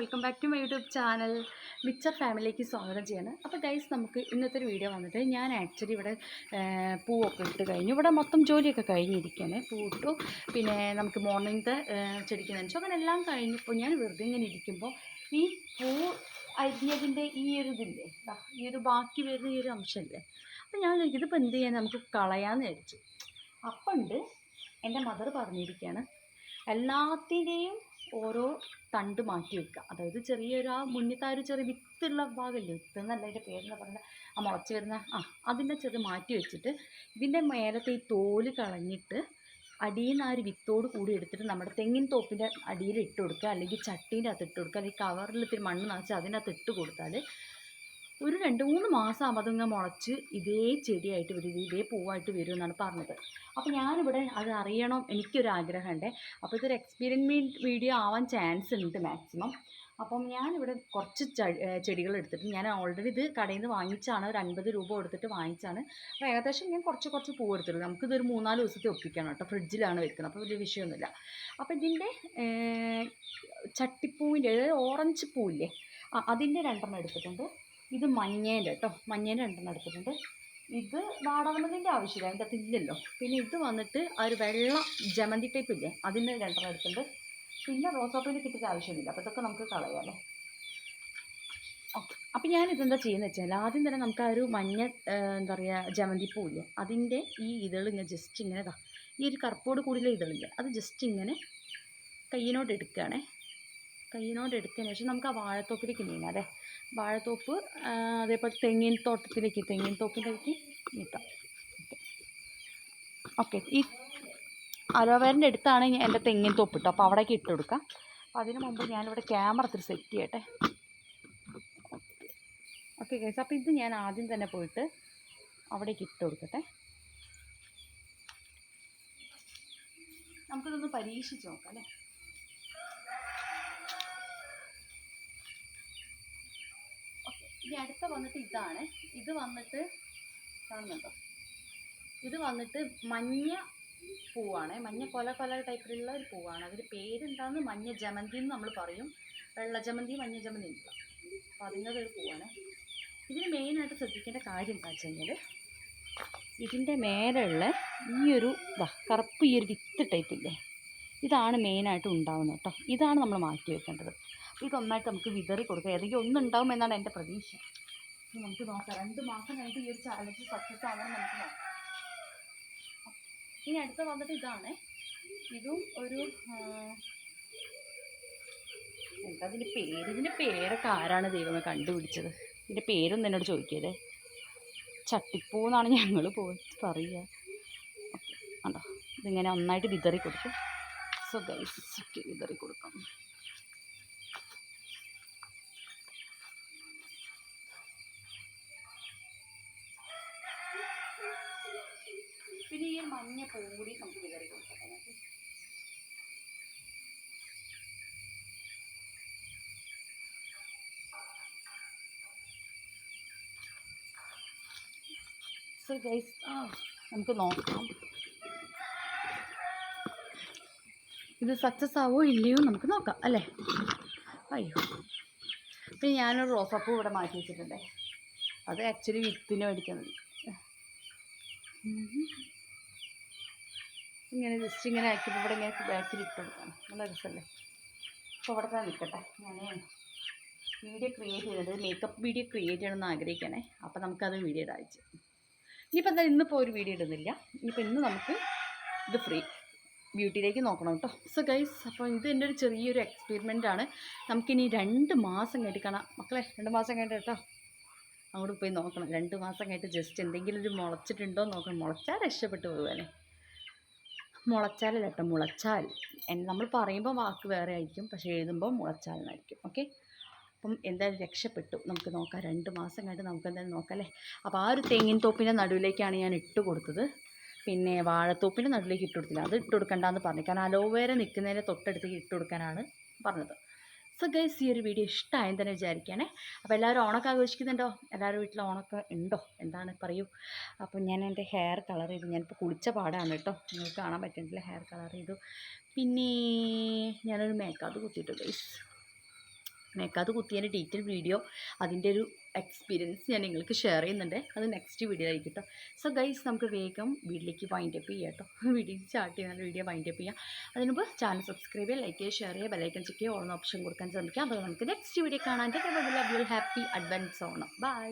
Welcome back to my YouTube channel. Michar ഫാമിലിക്ക് സ്വാഗതം ചെയ്യാണ്. അപ്പോൾ ഗൈസ് നമുക്ക് ഇന്നത്തെ ഒരു വീഡിയോ വന്നിട്ട് ഞാൻ ആക്ച്വലി ഇവിടെ പൂവൊക്കെ ഇട്ട് കഴിഞ്ഞു. ഇവിടെ മൊത്തം ജോലിയൊക്കെ കഴിഞ്ഞിരിക്കുകയാണ്. പൂ ഇട്ടു. പിന്നെ നമുക്ക് മോർണിംഗത്തെ ചെടിക്ക് നനച്ചു അങ്ങനെ എല്ലാം കഴിഞ്ഞപ്പോൾ ഞാൻ വെറുതെ ഇങ്ങനെ ഇരിക്കുമ്പോൾ ഈ പൂ അരിഞ്ഞതിന്റെ ഈ ഒരു ഇതില്ലേ ഈ ഒരു ബാക്കി വരുന്ന ഈ ഒരു അംശമില്ലേ അപ്പോൾ ഞാൻ ഇതിപ്പോൾ എന്ത് ചെയ്യാൻ നമുക്ക് കളയാമെന്ന് വിചാരിച്ചു. അപ്പം ഉണ്ട് എന്റെ മദർ പറഞ്ഞിരിക്കുകയാണ് എല്ലാത്തിന്റെയും ഓരോ തണ്ട് മാറ്റി വെക്കുക. അതായത് ചെറിയൊരു ആ മുന്നത്തെ ഒരു ചെറിയ വിത്തുള്ള ഭാഗമില്ലേ വിത്ത് എന്നല്ല അതിന്റെ പേരെന്ന് പറഞ്ഞാൽ ആ മുളച്ച് വരുന്ന ആ അതിന്റെ ചെറിയ മാറ്റി വെച്ചിട്ട് ഇതിന്റെ മേലത്തെ ഈ തോൽ കളഞ്ഞിട്ട് അടിയിൽ നിന്ന് ആ ഒരു വിത്തോട് കൂടി എടുത്തിട്ട് നമ്മുടെ തെങ്ങിൻ തോപ്പിന്റെ അടിയിൽ ഇട്ട് കൊടുക്കുക. അല്ലെങ്കിൽ ചട്ടീന്റെ അകത്ത് ഇട്ട് കൊടുക്കുക. അല്ലെങ്കിൽ കവറിൽ ഇത്തിരി മണ്ണ് നിറച്ച് അതിനകത്ത് ഇട്ട് കൊടുത്താൽ ഒരു രണ്ട് മൂന്ന് മാസം ആകുമ്പോൾ മുളച്ച് ഇതേ ചെടിയായിട്ട് വരും ഇതേ പൂവായിട്ട് വരും എന്നാണ് പറഞ്ഞത്. അപ്പോൾ ഞാനിവിടെ അത് അറിയണം എനിക്കൊരു ആഗ്രഹമുണ്ട് അപ്പോൾ ഇതൊരു എക്സ്പീരിമെന്റ് വീഡിയോ ആവാൻ ചാൻസ് ഉണ്ട് മാക്സിമം അപ്പം ഞാനിവിടെ കുറച്ച് ചെടികൾ എടുത്തിട്ട് ഞാൻ ഓൾറെഡി ഇത് കടയിൽ നിന്ന് വാങ്ങിച്ചാണ് ഒരു അൻപത് രൂപ കൊടുത്തിട്ട് വാങ്ങിച്ചാണ്. അപ്പോൾ ഏകദേശം ഞാൻ കുറച്ച് കുറച്ച് പൂ എടുത്തിട്ടുണ്ട്. നമുക്കിതൊരു മൂന്നാൽ ദിവസത്തെ ഒപ്പിക്കണം കേട്ടോ. ഫ്രിഡ്ജിലാണ് വെക്കുന്നത്. അപ്പോൾ വലിയ വിഷയമൊന്നുമില്ല. അപ്പോൾ ഇതിന്റെ ചട്ടിപ്പൂവിന്റെ അതായത് ഓറഞ്ച് പൂവില്ലേ? ആ അതിന്റെ രണ്ടെണ്ണം എടുത്തിട്ടുണ്ട്. ഇത് മഞ്ഞേന്റെ കേട്ടോ. മഞ്ഞേന്റെ രണ്ടെണ്ണം എടുത്തിട്ടുണ്ട്. ഇത് വാടാമല്ലിന്റെ ആവശ്യമില്ല അതിന്റെ അകത്ത് ഇല്ലല്ലോ. പിന്നെ ഇത് വന്നിട്ട് ആ ഒരു വെള്ള ജമന്തി ടൈപ്പ് ഇല്ലേ അതിന്റെ രണ്ടെണ്ണം എടുത്തിട്ടുണ്ട്. പിന്നെ റോസാപ്പൂവിന്റെ കിട്ടിയിട്ട് ആവശ്യമൊന്നുമില്ല അപ്പോൾ ഇതൊക്കെ നമുക്ക് കളയാമല്ലേ ഓക്കെ. അപ്പോൾ ഞാൻ ഇതെന്താ ചെയ്യുന്നത് വെച്ചാൽ ആദ്യം തന്നെ നമുക്ക് ആ ഒരു മഞ്ഞ എന്താ പറയുക ജമന്തിപ്പൂ ഇല്ലേ അതിന്റെ ഈ ഇതളിങ്ങനെ ജസ്റ്റ് ഇങ്ങനെ ഇതാ. ഈ ഒരു കറുപ്പോട് കൂടിയുള്ള ഇതളില്ലേ അത് ജസ്റ്റ് ഇങ്ങനെ കയ്യിനോട് എടുക്കുകയാണേ. കയ്യിനോട് എടുത്തതിന് ശേഷം നമുക്ക് ആ വാഴത്തോപ്പിലേക്ക് നീങ്ങാം അല്ലേ? വാഴത്തോപ്പ് അതേപോലെ തെങ്ങിൻ തോട്ടത്തിലേക്ക് തെങ്ങിൻ തോപ്പിലേക്ക് നീട്ടാം ഓക്കെ. ഈ അലോവേറിന്റെ അടുത്താണ് എന്റെ തെങ്ങിൻ തോപ്പ് ഇട്ടോ അപ്പോൾ അവിടേക്ക് ഇട്ട് കൊടുക്കാം. അപ്പോൾ അതിന് മുമ്പ് ഞാനിവിടെ ക്യാമറ ഇത്തിരി സെറ്റ് ചെയ്യട്ടെ. ഓക്കെ ഗൈസ് അപ്പോൾ ഇത് ഞാൻ ആദ്യം തന്നെ പോയിട്ട് അവിടേക്ക് ഇട്ട് കൊടുക്കട്ടെ. നമുക്കിതൊന്ന് പരീക്ഷിച്ച് നോക്കാം അല്ലേ? ഇനി അടുത്ത വന്നിട്ട് ഇതാണ്. ഇത് വന്നിട്ട് കാണുന്നുണ്ടോ ഇത് വന്നിട്ട് മഞ്ഞ പൂവാണ്. മഞ്ഞ കൊല കൊല ടൈപ്പിലുള്ള ഒരു പൂവാണ്. അതിന്റെ പേരെന്താന്ന് മഞ്ഞ ജമന്തി എന്ന് നമ്മൾ പറയും. വെള്ള ജമന്തി മഞ്ഞ ജമന്തി ഉണ്ടല്ലോ അപ്പോൾ അതിന്റെ ഒരു പൂവാണ്. ഇതിന് മെയിനായിട്ട് ശ്രദ്ധിക്കേണ്ട കാര്യം എന്താ വെച്ച് കഴിഞ്ഞാൽ ഇതിന്റെ മേലുള്ള ഈ ഒരു കറുപ്പ് ഈ ഒരു വിത്ത് ടൈപ്പില്ലേ ഇതാണ് മെയിനായിട്ട് ഉണ്ടാവുന്നത് കേട്ടോ. ഇതാണ് നമ്മൾ മാറ്റി വെക്കേണ്ടത്. ഇതൊന്നായിട്ട് നമുക്ക് വിതറി കൊടുക്കാം. ഏതെങ്കിലും ഒന്നുണ്ടാവും എന്നാണ് എന്റെ പ്രതീക്ഷ. നമുക്ക് നോക്കാം. രണ്ട് മാസം കഴിഞ്ഞിട്ട് ഈ ഒരു ചാലഞ്ച് സക്സസ് ആവണം നമുക്ക് നോക്കാം. ഇനി അടുത്ത വന്നിട്ട് ഇതാണ്. ഇതും ഒരു എന്താ അതിന്റെ പേര്? ഇതിന്റെ പേരൊക്കെ ആരാണ് ദൈവമേ കണ്ടുപിടിച്ചത്? ഇതിന്റെ പേരൊന്നും എന്നോട് ചോദിക്കരുതേ. ചട്ടിപ്പൂ എന്നാണ് ഞങ്ങൾ പോയി പറയുക. ഓക്കെ കണ്ടോ? ഇതിങ്ങനെ ഒന്നായിട്ട് വിതറി കൊടുക്കും. സോ ഗൈസ് വിതറി കൊടുക്കാം. പിന്നെ ഈ മഞ്ഞ പൂ കൂടി നമുക്ക് വിതറി കൊടുക്കാം. സോ നമുക്ക് നോക്കാം. ഇത് സക്സസ് ആവോ ഇല്ലയോ നമുക്ക് നോക്കാം അല്ലേ? അയ്യോ. പിന്നെ ഞാനൊരു റോസാപ്പൂ ഇവിടെ മാറ്റി വെച്ചിട്ടുണ്ട്. അത് ആക്ച്വലി വിത്തിന് മേടിക്കുന്നത് ഇങ്ങനെ ജസ്റ്റ് ഇങ്ങനെ ആക്കിയപ്പോൾ ഇവിടെ ഇങ്ങനെ ബാക്കിൽ ഇട്ട് കൊടുക്കണം. നല്ല രസമല്ലേ? അപ്പോൾ ഇവിടെ തന്നെ നിൽക്കട്ടെ. ഞാൻ വീഡിയോ ക്രിയേറ്റ് ചെയ്തത് മേക്കപ്പ് വീഡിയോ ക്രിയേറ്റ് ചെയ്യണമെന്ന് ആഗ്രഹിക്കണേ. അപ്പോൾ നമുക്കത് വീഡിയോ ഇടാം അയച്ച് ഇനിയിപ്പോൾ എന്താ ഇന്നിപ്പോൾ ഒരു വീഡിയോ ഇടുന്നില്ല. ഇനിയിപ്പോൾ ഇന്ന് നമുക്ക് ഇത് ഫ്രീ ബ്യൂട്ടിയിലേക്ക് നോക്കണം കേട്ടോ സോ ഗൈസ് അപ്പോൾ ഇത് എന്റെ ഒരു ചെറിയൊരു എക്സ്പെരിമെന്റ് ആണ്. നമുക്കിനി രണ്ട് മാസം കഴിഞ്ഞിട്ട് കാണാം. മക്കളെ രണ്ട് മാസം കഴിഞ്ഞിട്ട് കേട്ടോ അങ്ങോട്ട് പോയി നോക്കണം. രണ്ട് മാസം കഴിഞ്ഞിട്ട് ജസ്റ്റ് എന്തെങ്കിലും ഒരു മുളച്ചിട്ടുണ്ടോ നോക്കണം. മുളച്ചാൽ രക്ഷപ്പെട്ടു പോകുവാനെ മുളച്ചാലല്ല കേട്ടോ മുളച്ചാൽ നമ്മൾ പറയുമ്പോൾ വാക്ക് വേറെ ആയിരിക്കും പക്ഷേ എഴുതുമ്പോൾ മുളച്ചാൽ എന്നായിരിക്കും ഓക്കെ? അപ്പം എന്തായാലും രക്ഷപ്പെട്ടു. നമുക്ക് നോക്കാം രണ്ട് മാസം കഴിഞ്ഞിട്ട് നമുക്ക് എന്തായാലും നോക്കാം അല്ലേ? അപ്പോൾ ആ ഒരു തെങ്ങിൻ തോപ്പിന്റെ നടുവിലേക്കാണ് ഞാൻ ഇട്ട് കൊടുത്തത്. പിന്നെ വാഴത്തോപ്പിന്റെ നടുവിലേക്ക് ഇട്ട് കൊടുത്തില്ല. അത് ഇട്ട് കൊടുക്കണ്ടെന്ന് പറഞ്ഞു. കാരണം അലോവേര നിൽക്കുന്നതിന്റെ തൊട്ടടുത്തേക്ക് ഇട്ട് കൊടുക്കാനാണ് പറഞ്ഞത്. സോ ഗൈസ് ഈ ഒരു വീഡിയോ ഇഷ്ടമായെന്ന് തന്നെ വിചാരിക്കുകയാണേ. അപ്പോൾ എല്ലാവരും ഓണൊക്കെ ആഘോഷിക്കുന്നുണ്ടോ? എല്ലാവരും വീട്ടിൽ ഓണൊക്കെ ഉണ്ടോ? എന്താണ് പറയൂ. അപ്പോൾ ഞാൻ എന്റെ ഹെയർ കളർ ചെയ്തു. ഞാനിപ്പോൾ കുളിച്ച പാടാണ് കേട്ടോ. നിങ്ങൾക്ക് കാണാൻ പറ്റുന്നില്ല ഹെയർ കളർ ചെയ്തു. പിന്നെ ഞാനൊരു മേക്കപ്പ് കുത്തിയിട്ടു ഗൈസ് മേക്കാത് കുത്തിയതിന്റെ ഡീറ്റെയിൽ വീഡിയോ അതിന്റെ ഒരു എക്സ്പീരിയൻസ് ഞാൻ നിങ്ങൾക്ക് ഷെയർ ചെയ്യുന്നുണ്ട്. അത് നെക്സ്റ്റ് വീഡിയോ ആയിരിക്കും കേട്ടോ സോ ഗൈസ് നമുക്ക് വേഗം വീട്ടിലേക്ക് വൈൻഡ് അപ്പ് ചെയ്യാം കേട്ടോ വീഡിയോ സ്റ്റാർട്ട് ചെയ്യുന്ന വീഡിയോ വൈൻഡ് അപ്പ് ചെയ്യാം. അതിന് മുമ്പ് ചാനൽ സബ്സ്ക്രൈബ് ചെയ്യുക ലൈക്ക് ചെയ്യുക ഷെയർ ചെയ്യുക ബെലൈക്കൻ ചെക്ക് ചെയ്യുക ഓൺ ഓപ്ഷൻ കൊടുക്കാൻ ശ്രമിക്കാം. അപ്പോൾ നമുക്ക് നെക്സ്റ്റ് വീഡിയോ കാണാൻ ഹാപ്പി അഡ്വാൻസ് ഓണം. ബൈ